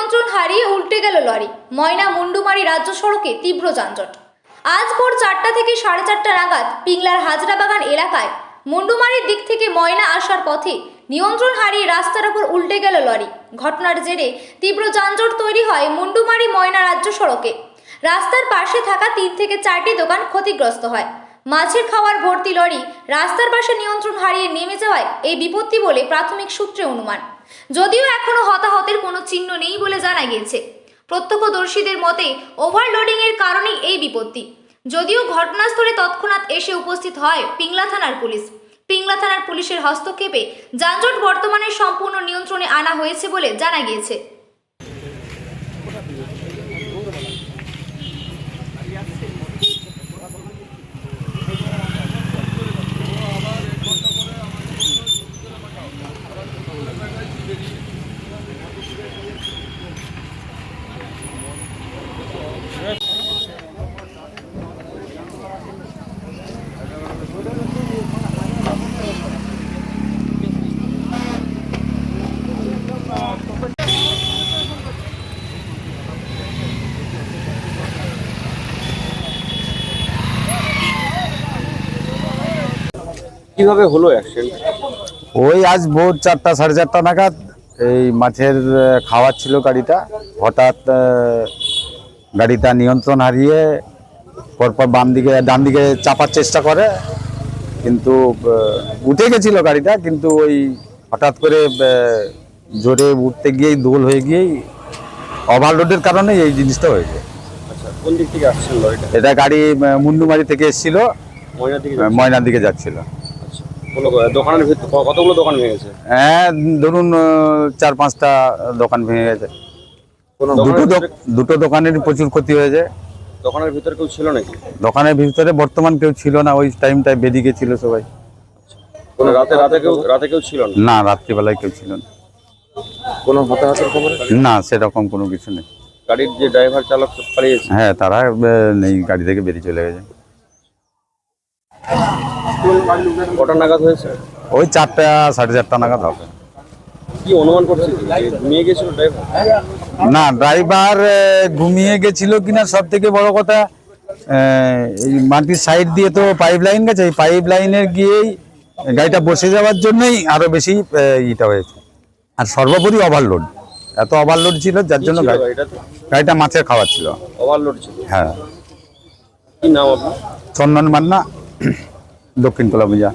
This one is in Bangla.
নিয়ন্ত্রণ হারিয়ে উল্টে গেল লরি। ময়না মুন্ডুমারি রাজ্য সড়কে তীব্র যানজট। আজ ভোর চারটা থেকে সাড়ে চারটা নাগাদ পিংলার হাজরাবাগান এলাকায় মুন্ডুমারির দিক থেকে ময়না আসার পথে নিয়ন্ত্রণ হারিয়ে রাস্তার ওপর উল্টে গেল লরি। ঘটনার জেরে তীব্র যানজট তৈরি হয় মুন্ডুমারি ময়না রাজ্য সড়কে। রাস্তার পাশে থাকা তিন থেকে চারটি দোকান ক্ষতিগ্রস্ত হয়। মাছের খাওয়ার ভর্তি লরি রাস্তার পাশে নিয়ন্ত্রণ হারিয়ে নেমে যাওয়ায় এই বিপত্তি বলে প্রাথমিক সূত্রে অনুমান। যদিও এখনও হতাহতের কোনো চিহ্ন নেই বলে জানা গিয়েছে। প্রত্যক্ষদর্শীদের মতে, ওভারলোডিংয়ের কারণেই এই বিপত্তি। যদিও ঘটনাস্থলে তৎক্ষণাৎ এসে উপস্থিত হয় পিংলা থানার পুলিশ। পিংলা থানার পুলিশের হস্তক্ষেপে যানজট বর্তমানে সম্পূর্ণ নিয়ন্ত্রণে আনা হয়েছে বলে জানা গিয়েছে। কীভাবে হলো অ্যাক্সিডেন্ট ওই আজ ভোর চারটা সাড়ে চারটা নাগাদ এই মাছের খাওয়ার ছিল গাড়িটা। হঠাৎ গাড়িটা নিয়ন্ত্রণ হারিয়ে পরপর বাম দিকে ডান দিকে চাপার চেষ্টা করে কিন্তু উঠে গেছিল গাড়িটা কিন্তু ওই হঠাৎ করে জোরে উঠতে গিয়েই দোল হয়ে গিয়েই ওভারলোডের কারণে এই জিনিসটা হয়েছে আচ্ছা কোন দিক থেকে আসছেন এটা গাড়ি মুন্ডুমারি থেকে এসেছিল ময়নার দিকে যাচ্ছিল। দোকানের ভিতর কতগুলো দোকান ভেঙেছে হ্যাঁ ধরুন চার পাঁচটা দোকান ভেঙে গেছে। দুটো দুটো দোকানের প্রচুর ক্ষতি হয়েছে। দোকানের ভিতরে কেউ ছিল নাকি? দোকানের ভিতরে বর্তমান কেউ ছিল না ওই টাইমটায় বেরিয়ে গেছিল সবাই। কোনো রাতে রাতে কেউ রাতে কেউ ছিল না? না রাত্রিবেলায় কেউ ছিল না। কোনো হতাহতের খবর? না সেরকম কোনো কিছু নেই। গাড়ির যে ড্রাইভার চালক পালিয়েছে হ্যাঁ তারা নেই গাড়ি থেকে বেরিয়ে চলে গেছে। কটা নাগাদ হয়েছে? ওই চারটা সাড়ে চারটা নাগাদ হবে। কি অনুমান করছে ঘুমিয়ে গেছিল ড্রাইভার না ড্রাইভার ঘুমিয়ে গেছিল কিনা সব থেকে বড় কথা এই মাটির সাইড দিয়ে তো পাইপ লাইন গেছে এই পাইপ লাইনের গিয়েই গাড়িটা বসে যাওয়ার জন্যই আরও বেশি ইটা হয়েছে। আর সর্বোপরি ওভারলোড এত ওভারলোড ছিল যার জন্য গাড়িটা মাছের খাওয়ার ছিল। ওভারলোড ছিল? হ্যাঁ। কি নাম আপনার? চন্দন মান্না। দক্ষিণ কলামিয়া